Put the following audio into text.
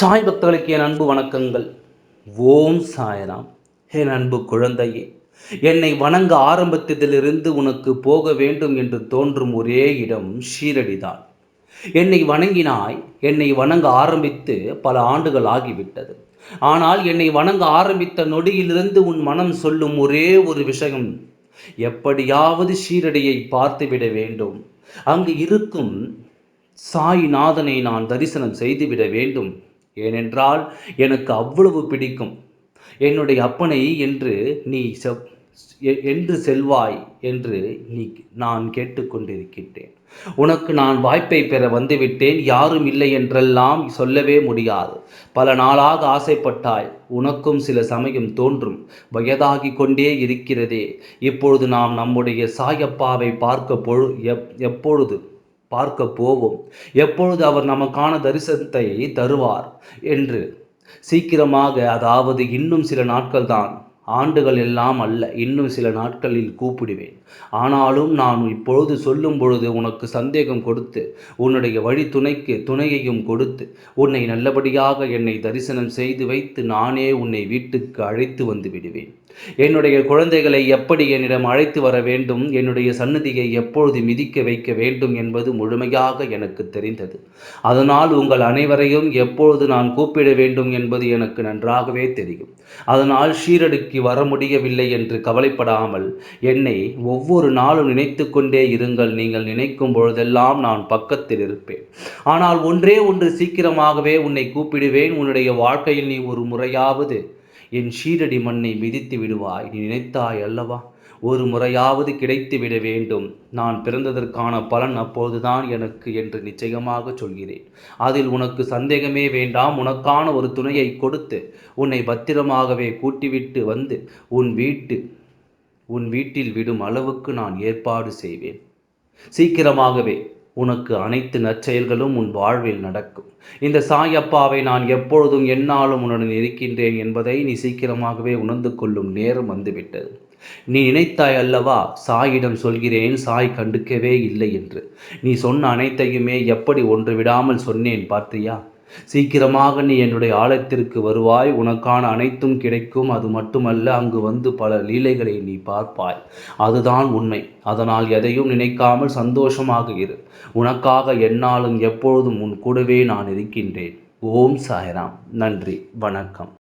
சாய் பக்தர்களுக்கு என் அன்பு வணக்கங்கள். ஓம் சாயராம். என் அன்பு குழந்தையே என்னை வணங்க ஆரம்பித்ததிலிருந்து உனக்கு போக வேண்டும் என்று தோன்றும் ஒரே இடம் ஷீரடிதான். என்னை வணங்கினாய் என்னை வணங்க ஆரம்பித்து பல ஆண்டுகள் ஆகிவிட்டது. ஆனால் என்னை வணங்க ஆரம்பித்த நொடியிலிருந்து உன் மனம் சொல்லும் ஒரே ஒரு விஷயம் எப்படியாவது ஷீரடியை பார்த்துவிட வேண்டும். அங்கு இருக்கும் சாய்நாதனை நான் தரிசனம் செய்துவிட வேண்டும். ஏனென்றால் எனக்கு அவ்வளவு பிடிக்கும். என்னுடைய அப்பனை என்று நீ செப் என்று செல்வாய் என்று நீ நான் கேட்டுக்கொண்டிருக்கின்றேன். உனக்கு நான் வாய்ப்பை பெற வந்துவிட்டேன் யாரும் இல்லை என்றெல்லாம் சொல்லவே முடியாது. பல நாளாக ஆசைப்பட்டாய் உனக்கும் சில சமயம் தோன்றும். வயதாகி கொண்டே இருக்கிறதே. இப்பொழுது நாம் நம்முடைய சாயப்பாவை பார்க்க பொழு எப் எப்பொழுது? பார்க்க போவோம் எப்பொழுது அவர் நமக்கான தரிசனத்தை தருவார்? என்று சீக்கிரமாக அதாவது இன்னும் சில நாட்கள்தான் ஆண்டுகள் எல்லாம் அல்ல இன்னும் சில நாட்களில் கூப்பிடுவேன். ஆனாலும் நான் இப்பொழுது சொல்லும் பொழுது உனக்கு சந்தேகம் கொடுத்து உன்னுடைய வழி துணைக்கு துணையையும் கொடுத்து உன்னை நல்லபடியாக என்னை தரிசனம் செய்து வைத்து நானே உன்னை வீட்டுக்கு அழைத்து வந்து விடுவேன். என்னுடைய குழந்தைகளை எப்படி என்னிடம் அழைத்து வர வேண்டும்? என்னுடைய சன்னதியை எப்பொழுது மிதிக்க வைக்க வேண்டும் என்பது முழுமையாக எனக்கு தெரிந்தது. அதனால் உங்கள் அனைவரையும் எப்பொழுது நான் கூப்பிட வேண்டும் என்பது எனக்கு நன்றாகவே தெரியும். அதனால் ஷீரடிக்கு வர முடியவில்லை என்று கவலைப்படாமல் என்னை ஒவ்வொரு நாளும் நினைத்து கொண்டே இருங்கள். நீங்கள் நினைக்கும் பொழுதெல்லாம் நான் பக்கத்தில் இருப்பேன். ஆனால் ஒன்றே ஒன்று சீக்கிரமாகவே உன்னை கூப்பிடுவேன். உன்னுடைய வாழ்க்கையில் நீ ஒரு முறையாவது என் ஷீரடி மண்ணை மிதித்து விடுவாய். நீ நினைத்தாய் அல்லவா? ஒரு முறையாவது கிடைத்து விட வேண்டும். நான் பிறந்ததற்கான பலன் அப்போதுதான் எனக்கு என்று நிச்சயமாக சொல்கிறேன். அதில் உனக்கு சந்தேகமே வேண்டாம். உனக்கான ஒரு துணையை கொடுத்து உன்னை பத்திரமாகவே கூட்டிவிட்டு வந்து உன் வீட்டு உன் வீட்டில் விடும் அளவுக்கு நான் ஏற்பாடு செய்வேன். சீக்கிரமாகவே உனக்கு அனைத்து நற்செயல்களும் உன் வாழ்வில் நடக்கும். இந்த சாயப்பாவை நான் எப்பொழுதும் என்னாலும் உன்னுடன் இருக்கின்றேன் என்பதை நீ சீக்கிரமாகவே உணர்ந்து கொள்ளும் நேரம் வந்துவிட்டது. நீ நினைத்தாய் அல்லவா சாயிடம் சொல்கிறேன் சாய் கண்டுக்கவே இல்லை என்று. நீ சொன்ன அனைத்தையுமே எப்படி ஒன்று விடாமல் சொன்னேன் பார்த்தியா சீக்கிரமாக நீ என்னுடைய ஆலயத்திற்கு வருவாய். உனக்கான அனைத்தும் கிடைக்கும். அது மட்டுமல்ல அங்கு வந்து பல லீலைகளை நீ பார்ப்பாய். அதுதான் உண்மை. அதனால் எதையும் நினைக்காமல் சந்தோஷமாக இரு. உனக்காக என்னாலும் எப்பொழுதும் உன் கூடவே நான் இருக்கின்றேன். ஓம் சாய்ராம். நன்றி. வணக்கம்.